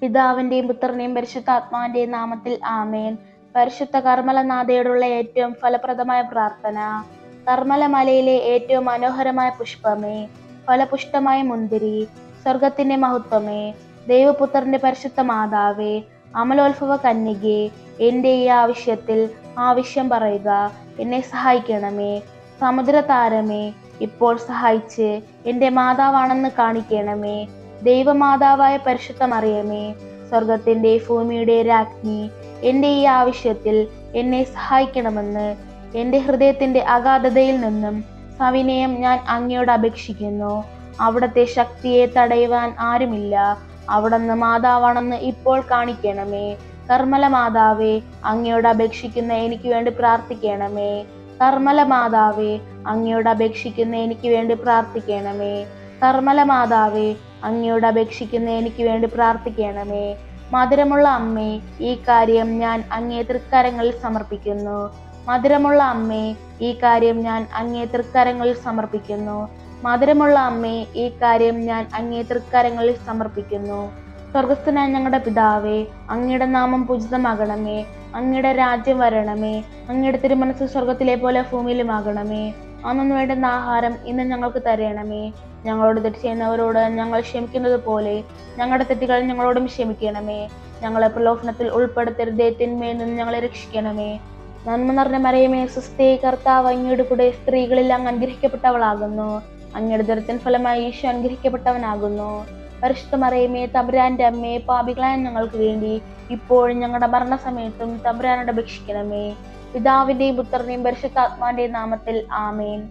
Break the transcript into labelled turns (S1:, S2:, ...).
S1: പിതാവിന്റെയും പുത്രന്റെയും പരിശുദ്ധാത്മാവിന്റെയും നാമത്തിൽ ആമേൻ. പരിശുദ്ധ കർമ്മലനാഥയോടുള്ള ഏറ്റവും ഫലപ്രദമായ പ്രാർത്ഥന. കർമ്മലമലയിലെ ഏറ്റവും മനോഹരമായ പുഷ്പമേ. ഫലപുഷ്ടമായ മുന്തിരി. സ്വർഗത്തിന്റെ മഹത്വമേ. ദൈവപുത്രന്റെ പരിശുദ്ധ മാതാവേ. അമലോത്ഭവ കന്യകെ എന്റെ ഈ ആവശ്യത്തിൽ ആവശ്യം പറയുക. എന്നെ സഹായിക്കണമേ. സമുദ്ര താരമേ ഇപ്പോൾ സഹായിച്ച് എന്റെ മാതാവാണെന്ന് കാണിക്കണമേ. ദൈവമാതാവായ പരിശുദ്ധ മറിയമേ സ്വർഗത്തിന്റെ ഭൂമിയുടെ രാജ്ഞി എന്റെ ഈ ആവശ്യത്തിൽ എന്നെ സഹായിക്കണമെന്ന് എന്റെ ഹൃദയത്തിന്റെ അഗാധതയിൽ നിന്നും സവിനയം ഞാൻ അങ്ങയോട് അപേക്ഷിക്കുന്നു. അവിടുത്തെ ശക്തിയെ തടയുവാൻ ആരുമില്ല. അവിടുന്ന് മാതാവാണെന്ന് ഇപ്പോൾ കാണിക്കണമേ. കർമ്മല മാതാവേ അങ്ങയോട് അപേക്ഷിക്കുന്ന എനിക്ക് വേണ്ടി പ്രാർത്ഥിക്കണമേ. കർമ്മല മാതാവേ അങ്ങയോട് അപേക്ഷിക്കുന്ന എനിക്ക് വേണ്ടി പ്രാർത്ഥിക്കണമേ. കർമ്മല മാതാവേ അങ്ങയോട് അപേക്ഷിക്കുന്ന എനിക്ക് വേണ്ടി പ്രാർത്ഥിക്കണമേ. മധുരമുള്ള അമ്മേ ഈ കാര്യം ഞാൻ അങ്ങേ തൃക്കരങ്ങളിൽ സമർപ്പിക്കുന്നു. മധുരമുള്ള അമ്മേ ഈ കാര്യം ഞാൻ അങ്ങേ തൃക്കരങ്ങളിൽ സമർപ്പിക്കുന്നു. മധുരമുള്ള അമ്മേ ഈ കാര്യം ഞാൻ അങ്ങേ തൃക്കരങ്ങളിൽ സമർപ്പിക്കുന്നു. സ്വർഗസ്ഥനായ ഞങ്ങളുടെ പിതാവേ അങ്ങയുടെ നാമം പൂജിതമാകണമേ. അങ്ങയുടെ രാജ്യം വരണമേ. അങ്ങയുടെ തിരുമനസ് സ്വർഗത്തിലെ പോലെ ഭൂമിയിലുമാകണമേ അന്നു വേണ്ടുന്ന ആഹാരം ഇന്ന് ഞങ്ങൾക്ക് തരണമേ. ഞങ്ങളോട് തെറ്റ് ചെയ്യുന്നവരോട് ഞങ്ങൾ ക്ഷമിക്കുന്നത് പോലെ ഞങ്ങളുടെ തെറ്റുകൾ ഞങ്ങളോടും ക്ഷമിക്കണമേ. ഞങ്ങളെ പ്രലോഭനത്തിൽ ഉൾപ്പെടുത്തരുതേ തിന്മയിൽ നിന്ന് ഞങ്ങളെ രക്ഷിക്കണമേ. നന്മ നിറഞ്ഞ മറിയമേ സുസ്ഥേ കർത്താവ് അങ്ങയുടെ കൂടെ സ്ത്രീകളിൽ അങ്ങ് അനുഗ്രഹിക്കപ്പെട്ടവളാകുന്നു. അങ്ങയുടെ ദുരത്തിൻ ഫലമായി ഈശോ അനുഗ്രഹിക്കപ്പെട്ടവനാകുന്നു. പരിശുദ്ധ മറിയമേ തമ്പുരാന്റെ അമ്മയെ പാപികളായ ഞങ്ങൾക്ക് വേണ്ടി ഇപ്പോഴും ഞങ്ങളുടെ മരണസമയത്തും തമ്പുരാനോട് അപേക്ഷിക്കണമേ. പിതാവിന്റെയും പുത്രന്റെയും പരിശുദ്ധാത്മാന്റെയും നാമത്തിൽ ആമേൻ.